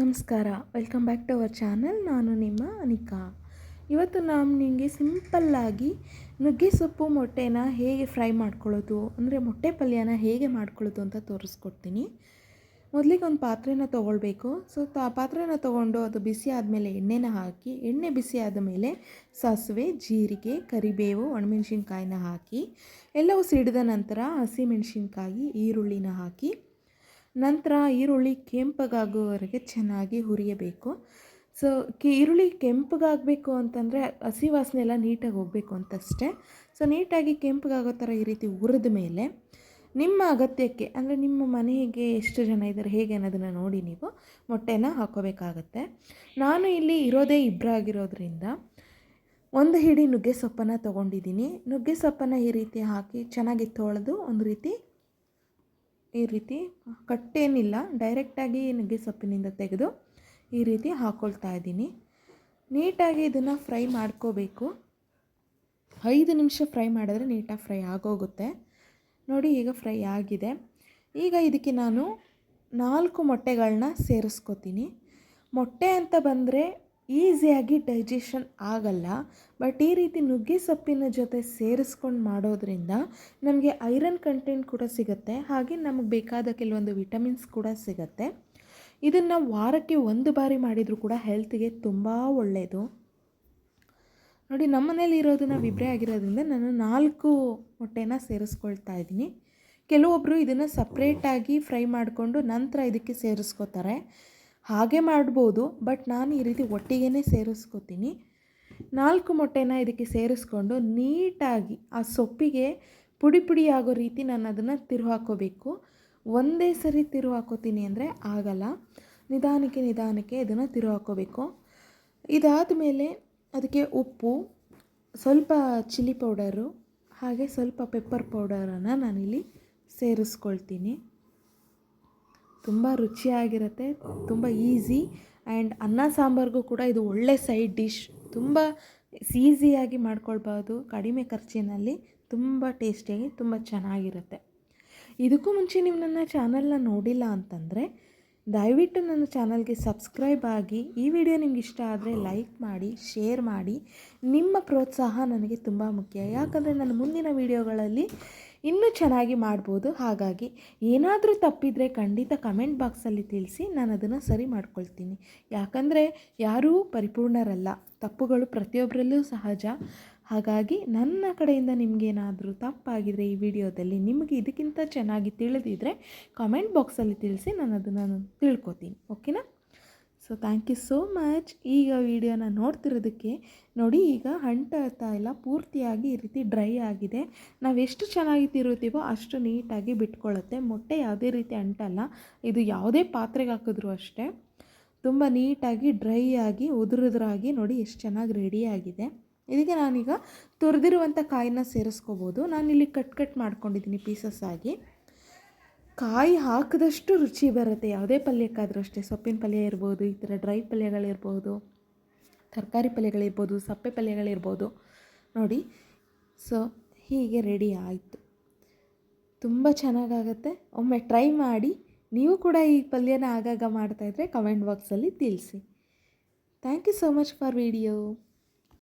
ನಮಸ್ಕಾರ, welcome back to our channel. ನಾನು ನಿಮ್ಮ ಅನಿಕಾ. ಇವತ್ತು ನಾನು ನಿಮಗೆ ಸಿಂಪಲ್ಲಾಗಿ ನುಗ್ಗೆ ಸೊಪ್ಪು ಮೊಟ್ಟೆನ ಹೇಗೆ ಫ್ರೈ ಮಾಡ್ಕೊಳ್ಳೋದು, ಅಂದರೆ ಮೊಟ್ಟೆ ಪಲ್ಯನ ಹೇಗೆ ಮಾಡ್ಕೊಳ್ಳೋದು ಅಂತ ತೋರಿಸ್ಕೊಡ್ತೀನಿ. ಮೊದಲಿಗೆ ಒಂದು ಪಾತ್ರೆನ ತೊಗೊಳ್ಬೇಕು. ಸೊ ಆ ಪಾತ್ರೆನ ತೊಗೊಂಡು ಅದು ಬಿಸಿ ಆದಮೇಲೆ ಎಣ್ಣೆನ ಹಾಕಿ, ಎಣ್ಣೆ ಬಿಸಿ ಆದ ಮೇಲೆ ಸಾಸಿವೆ, ಜೀರಿಗೆ, ಕರಿಬೇವು, ಒಣಮೆಣ್ಸಿನ್ಕಾಯಿನ ಹಾಕಿ, ಎಲ್ಲವೂ ಸಿಡಿದ ನಂತರ ಹಸಿಮೆಣಸಿನ್ಕಾಯಿ, ಈರುಳ್ಳಿನ ಹಾಕಿ ನಂತರ ಈರುಳ್ಳಿ ಕೆಂಪಗಾಗುವವರೆಗೆ ಚೆನ್ನಾಗಿ ಹುರಿಯಬೇಕು. ಸೊ ಕಿ, ಈರುಳ್ಳಿ ಕೆಂಪಗಾಗಬೇಕು ಅಂತಂದರೆ ಹಸಿ ವಾಸನೆ ಎಲ್ಲ ನೀಟಾಗಿ ಹೋಗಬೇಕು ಅಂತಷ್ಟೇ. ಸೊ ನೀಟಾಗಿ ಕೆಂಪಗಾಗೋ ಥರ ಈ ರೀತಿ ಹುರಿದ ಮೇಲೆ ನಿಮ್ಮ ಅಗತ್ಯಕ್ಕೆ, ಅಂದರೆ ನಿಮ್ಮ ಮನೆಗೆ ಎಷ್ಟು ಜನ ಇದ್ದಾರೆ, ಹೇಗೆ ಅನ್ನೋದನ್ನು ನೋಡಿ ನೀವು ಮೊಟ್ಟೆನ ಹಾಕೋಬೇಕಾಗತ್ತೆ. ನಾನು ಇಲ್ಲಿ ಇರೋದೇ ಇಬ್ಬರಾಗಿರೋದ್ರಿಂದ ಒಂದು ಹಿಡಿ ನುಗ್ಗೆ ಸೊಪ್ಪನ್ನು ತೊಗೊಂಡಿದ್ದೀನಿ. ನುಗ್ಗೆ ಸೊಪ್ಪನ್ನು ಈ ರೀತಿ ಹಾಕಿ ಚೆನ್ನಾಗಿ ತೊಳೆದು ಒಂದು ರೀತಿ ಈ ರೀತಿ ಕಟ್ಟೇನಿಲ್ಲ ಡೈರೆಕ್ಟಾಗಿ ನುಗ್ಗೆ ಸೊಪ್ಪಿನಿಂದ ತೆಗೆದು ಈ ರೀತಿ ಹಾಕ್ಕೊಳ್ತಾ ಇದ್ದೀನಿ. ನೀಟಾಗಿ ಇದನ್ನು ಫ್ರೈ ಮಾಡ್ಕೋಬೇಕು. ಐದು ನಿಮಿಷ ಫ್ರೈ ಮಾಡಿದ್ರೆ ನೀಟಾಗಿ ಫ್ರೈ ಆಗೋಗುತ್ತೆ. ನೋಡಿ ಈಗ ಫ್ರೈ ಆಗಿದೆ. ಈಗ ಇದಕ್ಕೆ ನಾನು ನಾಲ್ಕು ಮೊಟ್ಟೆಗಳನ್ನ ಸೇರಿಸ್ಕೋತೀನಿ. ಮೊಟ್ಟೆ ಅಂತ ಬಂದರೆ ಈಸಿಯಾಗಿ ಡೈಜೆಷನ್ ಆಗಲ್ಲ, ಬಟ್ ಈ ರೀತಿ ನುಗ್ಗೆ ಸೊಪ್ಪಿನ ಜೊತೆ ಸೇರಿಸ್ಕೊಂಡು ಮಾಡೋದ್ರಿಂದ ನಮಗೆ ಐರನ್ ಕಂಟೆಂಟ್ ಕೂಡ ಸಿಗುತ್ತೆ, ಹಾಗೆ ನಮಗೆ ಬೇಕಾದ ಕೆಲವೊಂದು ವಿಟಮಿನ್ಸ್ ಕೂಡ ಸಿಗುತ್ತೆ. ಇದನ್ನು ವಾರಕ್ಕೆ ಒಂದು ಬಾರಿ ಮಾಡಿದರೂ ಕೂಡ ಹೆಲ್ತ್ಗೆ ತುಂಬ ಒಳ್ಳೆಯದು ನೋಡಿ ನಮ್ಮ ಮನೇಲಿ ಇರೋದು ಆಗಿರೋದ್ರಿಂದ ನಾನು ನಾಲ್ಕು ಮೊಟ್ಟೆನ ಸೇರಿಸ್ಕೊಳ್ತಾ ಇದ್ದೀನಿ. ಕೆಲವೊಬ್ಬರು ಇದನ್ನು ಸಪ್ರೇಟಾಗಿ ಫ್ರೈ ಮಾಡಿಕೊಂಡು ನಂತರ ಇದಕ್ಕೆ ಸೇರಿಸ್ಕೋತಾರೆ. ಹಾಗೆ ಮಾಡ್ಬೋದು, ಬಟ್ ನಾನು ಈ ರೀತಿ ಒಟ್ಟಿಗೆ ಸೇರಿಸ್ಕೋತೀನಿ. ನಾಲ್ಕು ಮೊಟ್ಟೆನ ಇದಕ್ಕೆ ಸೇರಿಸ್ಕೊಂಡು ನೀಟಾಗಿ ಆ ಸೊಪ್ಪಿಗೆ ಪುಡಿ ಪುಡಿ ಆಗೋ ರೀತಿ ನಾನು ಅದನ್ನು ತಿರು ಹಾಕೋಬೇಕು ಒಂದೇ ಸರಿ ತಿರು ಹಾಕೋತೀನಿ ಅಂದರೆ ಆಗಲ್ಲ. ನಿಧಾನಕ್ಕೆ ನಿಧಾನಕ್ಕೆ ಇದನ್ನು ತಿರು ಹಾಕೋಬೇಕು ಇದಾದ ಮೇಲೆ ಅದಕ್ಕೆ ಉಪ್ಪು, ಸ್ವಲ್ಪ ಚಿಲ್ಲಿ ಪೌಡರು, ಹಾಗೆ ಸ್ವಲ್ಪ ಪೆಪ್ಪರ್ ಪೌಡರನ್ನು ನಾನಿಲ್ಲಿ ಸೇರಿಸ್ಕೊಳ್ತೀನಿ. ತುಂಬ ರುಚಿಯಾಗಿರುತ್ತೆ ತುಂಬ ಈಸಿ ಆ್ಯಂಡ್ ಅನ್ನ ಸಾಂಬಾರಿಗೂ ಕೂಡ ಇದು ಒಳ್ಳೆ ಸೈಡ್ ಡಿಶ್ ತುಂಬ ಈಸಿಯಾಗಿ ಮಾಡ್ಕೊಳ್ಬೋದು ಕಡಿಮೆ ಖರ್ಚಿನಲ್ಲಿ ತುಂಬ ಟೇಸ್ಟಿಯಾಗಿ ತುಂಬ ಚೆನ್ನಾಗಿರುತ್ತೆ. ಇದಕ್ಕೂ ಮುಂಚೆ ನೀವು ನನ್ನ ಚಾನಲ್ನ ನೋಡಿಲ್ಲ ಅಂತಂದರೆ ದಯವಿಟ್ಟು ನನ್ನ ಚಾನಲ್ಗೆ ಸಬ್ಸ್ಕ್ರೈಬ್ ಆಗಿ ಈ ವಿಡಿಯೋ ನಿಮ್ಗೆ ಇಷ್ಟ ಆದರೆ ಲೈಕ್ ಮಾಡಿ ಶೇರ್ ಮಾಡಿ. ನಿಮ್ಮ ಪ್ರೋತ್ಸಾಹ ನನಗೆ ತುಂಬ ಮುಖ್ಯ. ಯಾಕಂದರೆ ನನ್ನ ಮುಂದಿನ ವಿಡಿಯೋಗಳಲ್ಲಿ ಇನ್ನೂ ಚೆನ್ನಾಗಿ ಮಾಡ್ಬೋದು. ಹಾಗಾಗಿ ಏನಾದರೂ ತಪ್ಪಿದರೆ ಖಂಡಿತ ಕಮೆಂಟ್ ಬಾಕ್ಸಲ್ಲಿ ತಿಳಿಸಿ ನಾನು ಅದನ್ನು ಸರಿ ಮಾಡ್ಕೊಳ್ತೀನಿ. ಯಾಕಂದರೆ ಯಾರೂ ಪರಿಪೂರ್ಣರಲ್ಲ. ತಪ್ಪುಗಳು ಪ್ರತಿಯೊಬ್ಬರಲ್ಲೂ ಸಹಜ. ಹಾಗಾಗಿ ನನ್ನ ಕಡೆಯಿಂದ ನಿಮಗೇನಾದರೂ ತಪ್ಪಾಗಿದರೆ ಈ ವಿಡಿಯೋದಲ್ಲಿ ನಿಮಗೆ ಇದಕ್ಕಿಂತ ಚೆನ್ನಾಗಿ ತಿಳಿದಿದ್ರೆ ಕಮೆಂಟ್ ಬಾಕ್ಸಲ್ಲಿ ತಿಳಿಸಿ ನಾನು ಅದನ್ನು ತಿಳ್ಕೊತೀನಿ ಓಕೆನಾ? So thank you so much ಈಗ ವಿಡಿಯೋನ ನೋಡ್ತಿರೋದಕ್ಕೆ ನೋಡಿ, ಈಗ ಹಂಟತಾ ಇಲ್ಲ ಪೂರ್ತಿಯಾಗಿ ಈ ರೀತಿ ಡ್ರೈ ಆಗಿದೆ. ನಾವು ಎಷ್ಟು ಚೆನ್ನಾಗಿ ತಿರುತ್ತೀವೋ ಅಷ್ಟು ನೀಟಾಗಿ ಬಿಟ್ಕೊಳ್ಳುತ್ತೆ. ಮೊಟ್ಟೆ ಯಾವುದೇ ರೀತಿ ಅಂಟಲ್ಲ, ಇದು ಯಾವುದೇ ಪಾತ್ರೆಗೆ ಹಾಕಿದ್ರು ಅಷ್ಟೇ. ತುಂಬ ನೀಟಾಗಿ ಡ್ರೈ ಆಗಿ, ಉದುರುದ್ರಾಗಿ ನೋಡಿ ಎಷ್ಟು ಚೆನ್ನಾಗಿ ರೆಡಿಯಾಗಿದೆ ಇದಕ್ಕೆ ನಾನೀಗ ತುರಿದಿರುವಂಥ ಕಾಯಿನ ಸೇರಿಸ್ಕೋಬೋದು. ನಾನಿಲ್ಲಿ ಕಟ್ ಕಟ್ ಮಾಡ್ಕೊಂಡಿದ್ದೀನಿ ಪೀಸಸ್ ಆಗಿ. ಕಾಯಿ ಹಾಕಿದಷ್ಟು ರುಚಿ ಬರುತ್ತೆ. ಯಾವುದೇ ಪಲ್ಯಕ್ಕಾದರೂ ಅಷ್ಟೇ. ಸೊಪ್ಪಿನ ಪಲ್ಯ ಇರ್ಬೋದು, ಈ ಥರ ಡ್ರೈ ಪಲ್ಯಗಳಿರ್ಬೋದು ತರಕಾರಿ ಪಲ್ಯಗಳಿರ್ಬೋದು ಸಪ್ಪೆ ಪಲ್ಯಗಳಿರ್ಬೋದು ನೋಡಿ, ಸೊ ಹೀಗೆ ರೆಡಿ ಆಯಿತು. ತುಂಬ ಚೆನ್ನಾಗಾಗತ್ತೆ. ಒಮ್ಮೆ ಟ್ರೈ ಮಾಡಿ. ನೀವು ಕೂಡ ಈ ಪಲ್ಯನ ಆಗಾಗ ಮಾಡ್ತಾಯಿದ್ರೆ ಕಮೆಂಟ್ ಬಾಕ್ಸಲ್ಲಿ ತಿಳಿಸಿ. Thank you so much for video.